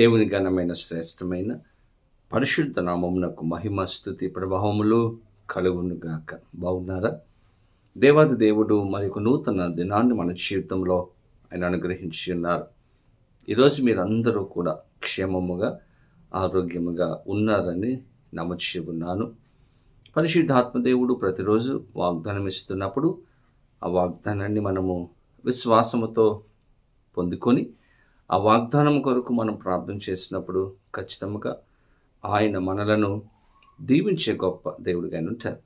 దేవుని ఘనమైన శ్రేష్టమైన పరిశుద్ధ నామమునకు మహిమ స్థుతి ప్రభావములు కలుగునుగాక. బాగున్నారా? దేవాది దేవుడు మరి ఒక నూతన దినాన్ని మన జీవితంలో ఆయన అనుగ్రహించి ఉన్నారు. ఈరోజు మీరందరూ కూడా క్షేమముగా ఆరోగ్యముగా ఉన్నారని నమ్మచి ఉన్నాను. పరిశుద్ధాత్మదేవుడు ప్రతిరోజు వాగ్దానం ఇస్తున్నప్పుడు ఆ వాగ్దానాన్ని మనము విశ్వాసముతో పొందుకొని ఆ వాగ్దానం కొరకు మనం ప్రార్థన చేసినప్పుడు ఖచ్చితంగా ఆయన మనలను దీవించే గొప్ప దేవుడిగా ఉంటారు.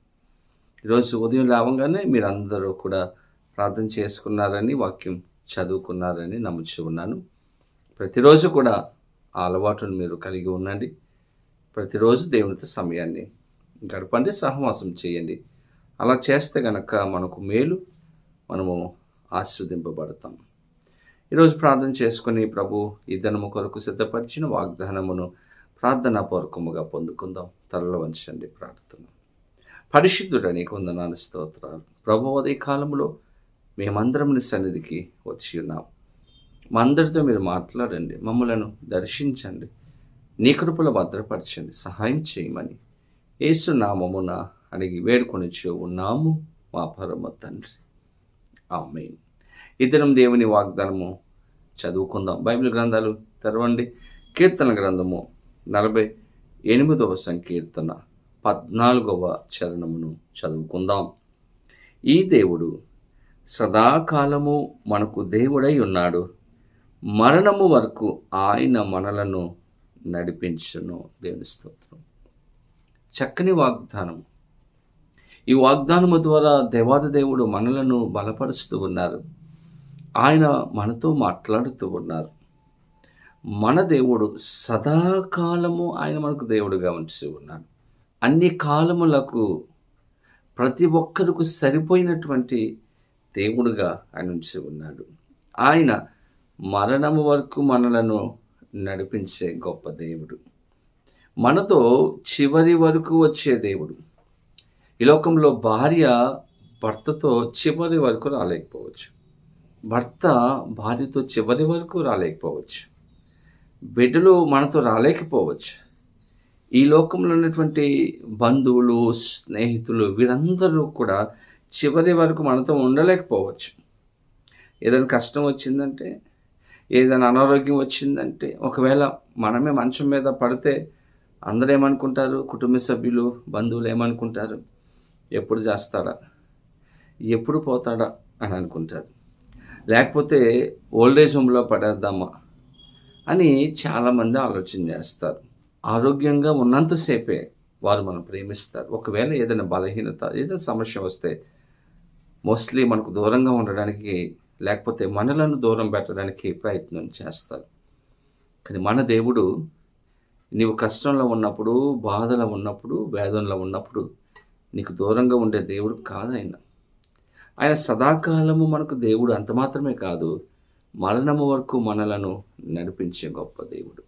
ఈరోజు ఉదయం లేవంగానే మీరందరూ కూడా ప్రార్థన చేసుకున్నారని వాక్యం చదువుకున్నారని నమ్ముచు ఉన్నాను. ప్రతిరోజు కూడా ఆ అలవాటును మీరు కలిగి ఉండండి. ప్రతిరోజు దేవునితో సమయాన్ని గడపండి సహవాసం చేయండి. అలా చేస్తే గనక మనకు మేలు మనము ఆస్వాదింపబడతాం ఈరోజు ప్రార్థన చేసుకుని ప్రభు ఈ ధనము కొరకు సిద్ధపరిచిన వాగ్దానమును ప్రార్థనా పూర్వకముగా పొందుకుందాం. తలలో వంచండి ప్రార్థన. పరిశుద్ధుడని కొందనాలు స్తోత్రాలు. ప్రభు ఉదయ కాలంలో మేమందరం నీ సన్నిధికి వచ్చి ఉన్నాం. మా అందరితో మీరు మాట్లాడండి మమ్మలను దర్శించండి నీ కృపలో భద్రపరచండి సహాయం చేయమని ఏసు నామమున అడిగి వేడుకొని ఉన్నాము మా పరమ తండ్రి. ఆమెన్. ఇద్దరం దేవుని వాగ్దానము చదువుకుందాం. బైబిల్ గ్రంథాలు తెరవండి. కీర్తన గ్రంథము నలభై ఎనిమిదవ సంకీర్తన పద్నాలుగవ చరణమును చదువుకుందాం. ఈ దేవుడు సదాకాలము మనకు దేవుడై ఉన్నాడు. మరణము వరకు ఆయన మనలను నడిపించును. దేవుని స్తోత్రం. చక్కని వాగ్దానం ఈ వాగ్దానము ద్వారా దేవాది దేవుడు మనలను బలపరుస్తూ ఉన్నారు. ఆయన మనతో మాట్లాడుతూ ఉన్నారు. మన దేవుడు సదాకాలము ఆయన మనకు దేవుడుగా ఉంచి ఉన్నాడు. అన్ని కాలములకు ప్రతి ఒక్కరికి సరిపోయినటువంటి దేవుడుగా ఆయన ఉంచి ఉన్నాడు. ఆయన మరణము వరకు మనలను నడిపించే గొప్ప దేవుడు. మనతో చివరి వరకు వచ్చే దేవుడు. ఈ లోకంలో భార్య భర్తతో చివరి వరకు రాలేకపోవచ్చు. భర్త భార్యతో చివరి వరకు రాలేకపోవచ్చు. బిడ్డలు మనతో రాలేకపోవచ్చు. ఈ లోకంలో ఉన్నటువంటి బంధువులు స్నేహితులు వీరందరూ కూడా చివరి వరకు మనతో ఉండలేకపోవచ్చు. ఏదైనా కష్టం వచ్చిందంటే ఏదైనా అనారోగ్యం వచ్చిందంటే ఒకవేళ మనమే మంచం మీద పడితే అందరూ ఏమనుకుంటారు? కుటుంబ సభ్యులు బంధువులు ఏమనుకుంటారు? ఎప్పుడు చేస్తాడా? ఎప్పుడు పోతాడా? అని అనుకుంటారు. లేకపోతే ఓల్డేజ్ హోమ్లో పడేద్దామా అని చాలామంది ఆలోచన చేస్తారు. ఆరోగ్యంగా ఉన్నంతసేపే వారు మనం ప్రేమిస్తారు. ఒకవేళ ఏదైనా బలహీనత ఏదైనా సమస్య వస్తే మోస్ట్లీ మనకు దూరంగా ఉండడానికి లేకపోతే మనలను దూరం పెట్టడానికి ప్రయత్నం చేస్తారు. కానీ మన దేవుడు నీవు కష్టంలో ఉన్నప్పుడు బాధలో ఉన్నప్పుడు వేదనలో ఉన్నప్పుడు నీకు దూరంగా ఉండే దేవుడు కాదైనా ఆయన సదాకాలము మనకు దేవుడు అంత మాత్రమే కాదు మరణము వరకు మనలను నడిపించే గొప్ప దేవుడు.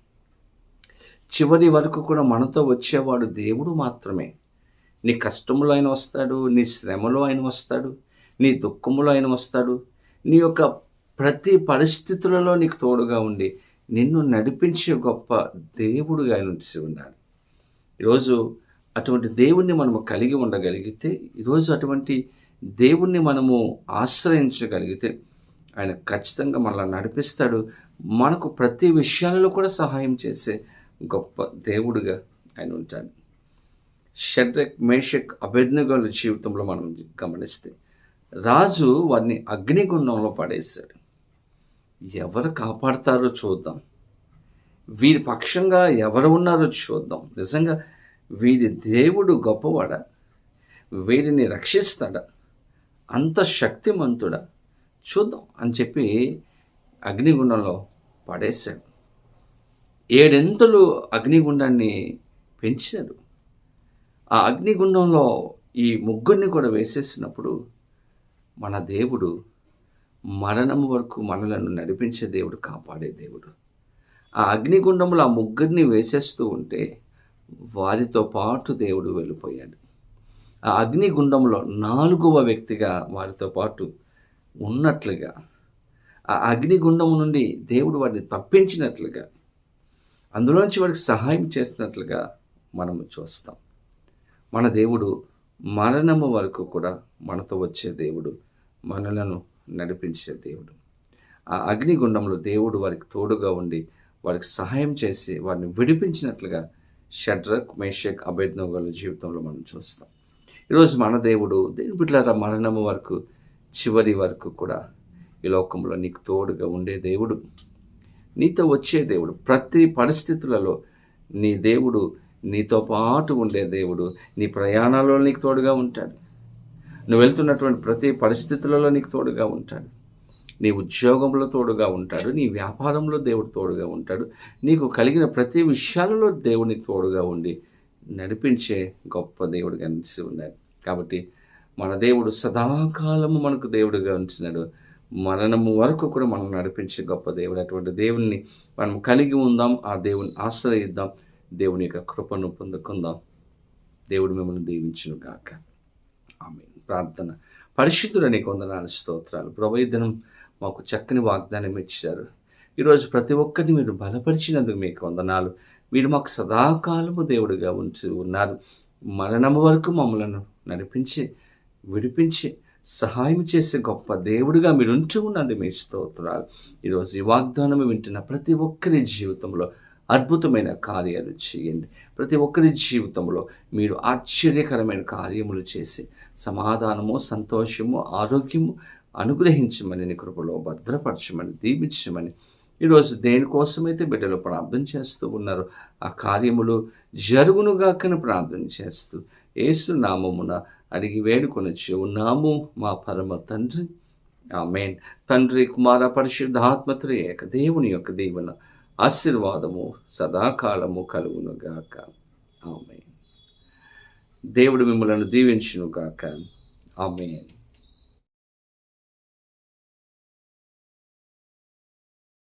చివరి వరకు కూడా మనతో వచ్చేవాడు దేవుడు మాత్రమే. నీ కష్టములో ఆయన వస్తాడు నీ శ్రమలో ఆయన వస్తాడు నీ దుఃఖములో ఆయన వస్తాడు. నీ యొక్క ప్రతి పరిస్థితులలో నీకు తోడుగా ఉండి నిన్ను నడిపించే గొప్ప దేవుడుగా ఆయన ఉంచి ఉన్నాడు ఈరోజు అటువంటి దేవుణ్ణి మనము కలిగి ఉండగలిగితే ఈరోజు అటువంటి దేవుణ్ణి మనము ఆశ్రయించగలిగితే ఆయన ఖచ్చితంగా మనల్ని నడిపిస్తాడు. మనకు ప్రతి విషయాలలో కూడా సహాయం చేసే గొప్ప దేవుడుగా ఆయన ఉంటాడు. షడ్రక్ మేషక్ అభెజ్ఞగల జీవితంలో మనం గమనిస్తే రాజు వారిని అగ్నిగుండంలో పడేశాడు. ఎవరు కాపాడతారో చూద్దాం. వీరి పక్షంగా ఎవరు ఉన్నారో చూద్దాం. నిజంగా వీరి దేవుడు గొప్పవాడా? వీరిని రక్షిస్తాడా? అంత శక్తిమంతుడా. చూద్దాం అని చెప్పి అగ్నిగుండంలో పడేశాడు. ఏడెంతలు అగ్నిగుండాన్ని పెంచాడు? ఆ అగ్నిగుండంలో ఈ ముగ్గురిని కూడా వేసేసినప్పుడు మన దేవుడు మరణం వరకు మనలను నడిపించే దేవుడు కాపాడే దేవుడు. ఆ అగ్నిగుండంలో ఆ ముగ్గురిని వేసేస్తూ ఉంటే వారితో పాటు దేవుడు వెళ్ళిపోయాడు. ఆ అగ్నిగుండంలో నాలుగవ వ్యక్తిగా వారితో పాటు ఉన్నట్లుగా ఆ అగ్నిగుండం నుండి దేవుడు వారిని తప్పించినట్లుగా అందులోంచి వారికి సహాయం చేస్తున్నట్లుగా మనము చూస్తాం. మన దేవుడు మరణము వరకు కూడా మనతో వచ్చే దేవుడు మనలను నడిపించే దేవుడు. ఆ అగ్నిగుండంలో దేవుడు వారికి తోడుగా ఉండి వారికి సహాయం చేసి వారిని విడిపించినట్లుగా షడ్రక్ మేషక్ అభేద్నోగల జీవితంలో మనం చూస్తాం. ఈరోజు మన దేవుడు దేని బిడ్డలారా మరణము వరకు చివరి వరకు కూడా ఈ లోకంలో నీకు తోడుగా ఉండే దేవుడు నీతో వచ్చే దేవుడు ప్రతి పరిస్థితులలో నీ దేవుడు నీతో పాటు ఉండే దేవుడు నీ ప్రయాణాల్లో నీకు తోడుగా ఉంటాడు. నువ్వు వెళ్తున్నటువంటి ప్రతి పరిస్థితులలో నీకు తోడుగా ఉంటాడు. నీ ఉద్యోగంలో తోడుగా ఉంటాడు నీ వ్యాపారంలో దేవుడు తోడుగా ఉంటాడు. నీకు కలిగిన ప్రతి విషయాలలో దేవునికి తోడుగా ఉండి నడిపించే గొప్ప దేవుడుగా అనిపిస్తూ ఉన్నాడు కాబట్టి మన దేవుడు సదాకాలము మనకు దేవుడుగా ఉంచినాడు. మరణము వరకు కూడా మనం నడిపించే గొప్ప దేవుడు. అటువంటి దేవుణ్ణి మనం కలిగి ఉందాం ఆ దేవుని ఆశ్రయిద్దాం దేవుని యొక్క కృపను పొందుకుందాం. దేవుడు మిమ్మల్ని దీవించును గాక. ఆమె ప్రార్థన. పరిశుద్ధులని కొందనాలు స్తోత్రాలు. ప్రభు మాకు చక్కని వాగ్దానం ఇచ్చారు. ఈరోజు ప్రతి ఒక్కరిని మీరు బలపరిచినందుకు మీకు వందనాలు. మీరు మాకు సదాకాలము దేవుడిగా ఉంచి ఉన్నారు. మరణము వరకు మమ్మలను నడిపించి విడిపించి సహాయం చేసే గొప్ప దేవుడిగా మీరు ఉంటూ ఉన్నది మీ స్తోత్రాలు. ఈరోజు ఈ వాగ్దానం వింటున్న ప్రతి ఒక్కరి జీవితంలో అద్భుతమైన కార్యాలు చేయండి. ప్రతి ఒక్కరి జీవితంలో మీరు ఆశ్చర్యకరమైన కార్యములు చేసి సమాధానము సంతోషము ఆరోగ్యము అనుగ్రహించమని కృపలో భద్రపరచమని దీవించమని ఈరోజు దేనికోసమైతే బిడ్డలు ప్రార్థన చేస్తూ ఉన్నారు ఆ కార్యములు జరుగునుగాకని ప్రార్థన చేస్తూ ఏసు నామమున అడిగి వేడుకొనొచ్చి. ఉన్నాము మా పరమ తండ్రి. ఆమెన్. తండ్రి కుమార పరిశుద్ధాత్మత్రి ఏక దేవుని యొక్క దీవెన ఆశీర్వాదము సదాకాలము కలుగునుగాక. ఆమె దేవుడు మిమ్మలను దీవించునుగాక. ఆమెన్.